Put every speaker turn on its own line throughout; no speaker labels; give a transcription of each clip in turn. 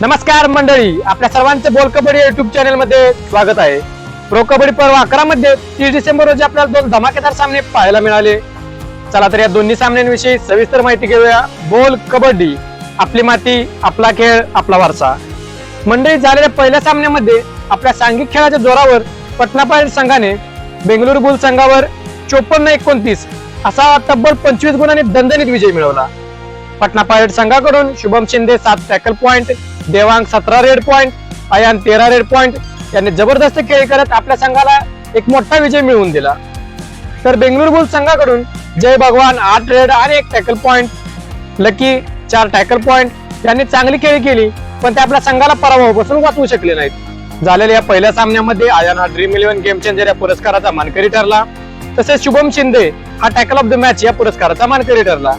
नमस्कार मंडळी आपल्या सर्वांचे बोल कबड्डी युट्यूब चॅनलमध्ये स्वागत आहे. प्रो कबड्डी पर्व अकरा मध्ये तीस डिसेंबर रोजी आपल्याला दोन धमाकेदार सामने पाहायला मिळाले. चला तर या दोन्ही सामन्यांविषयी सविस्तर माहिती घेऊया. बोल कबड्डी आपली माती आपला खेळ आपला वारसा. मंडळी झालेल्या पहिल्या सामन्यामध्ये आपल्या सांघिक खेळाच्या जोरावर पटना संघाने बेंगळुरू बुल संघावर चोपन्न एकोणतीस असा तब्बल पंचवीस गुणांनी दणदणीत विजय मिळवला. पटना पायलट संघाकडून शुभम शिंदे सात टॅकल पॉइंट देवांग सतरा रेड पॉइंट अयान तेरा रेड पॉइंट. यांनी जबरदस्त खेळ करत आपल्या संघाला एक मोठा विजय मिळवून दिला. तर बेंगळुरू बुल्स संघाकडून जय भगवान आठ रेड आणि एक टॅकल पॉइंट. लकी चार टॅकल पॉइंट. यांनी चांगली खेळी केली पण ते आपल्या संघाला पराभवापासून वाचवू शकले नाहीत. झालेल्या या पहिल्या सामन्यामध्ये आयान हा ड्रीम इलेव्हन गेम चेंजर या पुरस्काराचा मानकरी ठरला. तसेच शुभम शिंदे हा टॅकल ऑफ द मॅच या पुरस्काराचा मानकरी ठरला.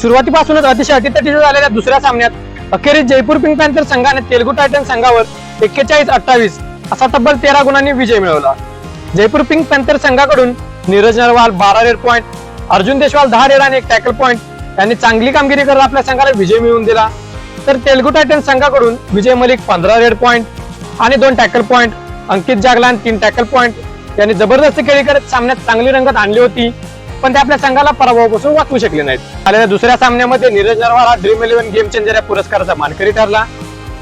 सुरुवातीपासूनच अतिशय अटीतटीच्या झालेल्या दुसऱ्या सामन्यात अखेरीस जयपूर पिंक पॅन्थर संघाने तेलगू टायटन संघावर एक्केचाळीस अठ्ठावीस असा तब्बल तेरा गुणांनी विजय मिळवला. जयपूर पिंक पॅन्थर संघाकडून नीरज नरवाल बारा रेड पॉइंट अर्जुन देशवाल दहा रेड आणि एक टॅकल पॉइंट यांनी चांगली कामगिरी करत आपल्या संघाला विजय मिळवून दिला. तर तेलगू टायटन संघाकडून विजय मलिक पंधरा रेड पॉइंट आणि दोन टॅकल पॉइंट अंकित जागलान तीन टॅकल पॉइंट यांनी जबरदस्त खेळी करत सामन्यात चांगली रंगत आणली होती. पण ते आपल्या संघाला पराभवापासून वाचवू शकले नाहीत. आलेल्या दुसऱ्या सामन्यामध्ये नीरज नरवाल हा ड्रीम इलेव्हन गेम चेंजर या पुरस्काराचा मानकरी ठरला.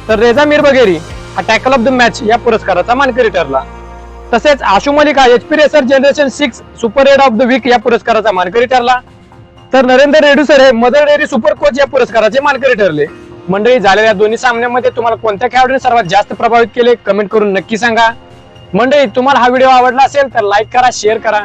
तर रेझा मीर बघेरी हा टॅकल ऑफ द मॅच या पुरस्काराचा मानकरी ठरला. तसेच आशु मलिक हा HP racer generation six super raid of the week या पुरस्काराचा मानकरी ठरला. तर नरेंद्र रेडूसर हे मदर डेअरी सुपर कोच या पुरस्काराचे मानकरी ठरले. मंडळी झालेल्या दोन्ही सामन्यामध्ये तुम्हाला कोणत्या खेळाडूने सर्वात जास्त प्रभावित केले? कमेंट करून नक्की सांगा. मंडळी तुम्हाला हा व्हिडिओ आवडला असेल तर लाईक करा शेअर करा.